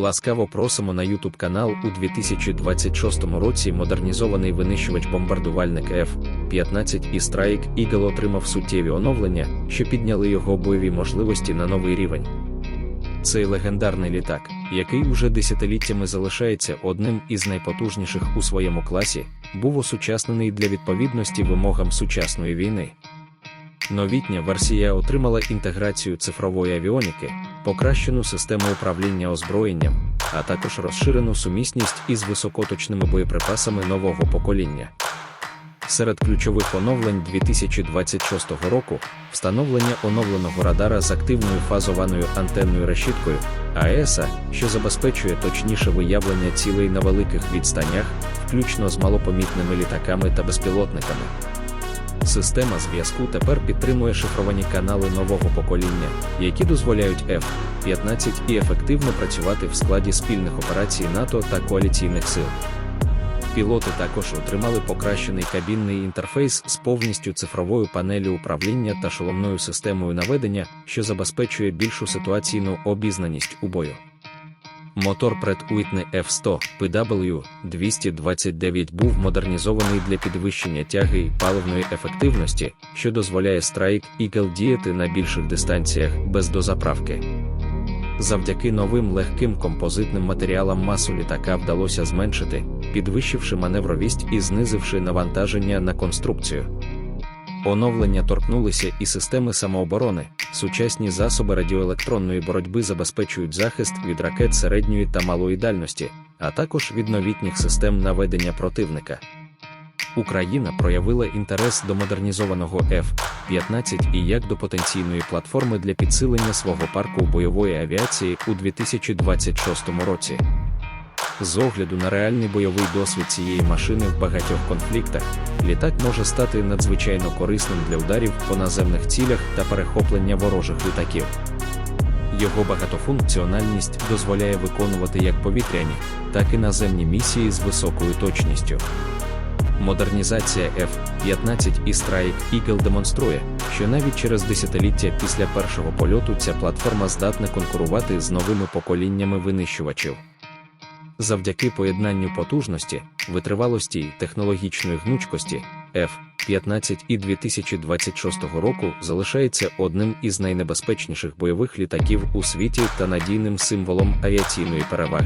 Ласкаво просимо на YouTube канал у 2026 році модернізований винищувач-бомбардувальник F-15 і Strike Eagle отримав суттєві оновлення, що підняли його бойові можливості на новий рівень. Цей легендарний літак, який уже десятиліттями залишається одним із найпотужніших у своєму класі, був осучаснений для відповідності вимогам сучасної війни. Новітня версія отримала інтеграцію цифрової авіоніки, покращену систему управління озброєнням, а також розширену сумісність із високоточними боєприпасами нового покоління. Серед ключових оновлень 2026 року встановлення оновленого радара з активною фазованою антенною решіткою АЕСа, що забезпечує точніше виявлення цілей на великих відстанях, включно з малопомітними літаками та безпілотниками. Система зв'язку тепер підтримує шифровані канали нового покоління, які дозволяють F-15 і ефективно працювати в складі спільних операцій НАТО та коаліційних сил. Пілоти також отримали покращений кабінний інтерфейс з повністю цифровою панелю управління та шоломною системою наведення, що забезпечує більшу ситуаційну обізнаність у бою. Мотор Pratt Whitney F100 PW 229 був модернізований для підвищення тяги і паливної ефективності, що дозволяє Strike Eagle діяти на більших дистанціях без дозаправки. Завдяки новим легким композитним матеріалам масу літака вдалося зменшити, підвищивши маневровість і знизивши навантаження на конструкцію. Оновлення торкнулися і системи самооборони. Сучасні засоби радіоелектронної боротьби забезпечують захист від ракет середньої та малої дальності, а також від новітніх систем наведення противника. Україна проявила інтерес до модернізованого F-15 і як до потенційної платформи для підсилення свого парку бойової авіації у 2026 році. З огляду на реальний бойовий досвід цієї машини в багатьох конфліктах, літак може стати надзвичайно корисним для ударів по наземних цілях та перехоплення ворожих літаків. Його багатофункціональність дозволяє виконувати як повітряні, так і наземні місії з високою точністю. Модернізація F-15 і Strike Eagle демонструє, що навіть через десятиліття після першого польоту ця платформа здатна конкурувати з новими поколіннями винищувачів. Завдяки поєднанню потужності, витривалості й технологічної гнучкості, F-15 і 2026 року залишається одним із найнебезпечніших бойових літаків у світі та надійним символом авіаційної переваги.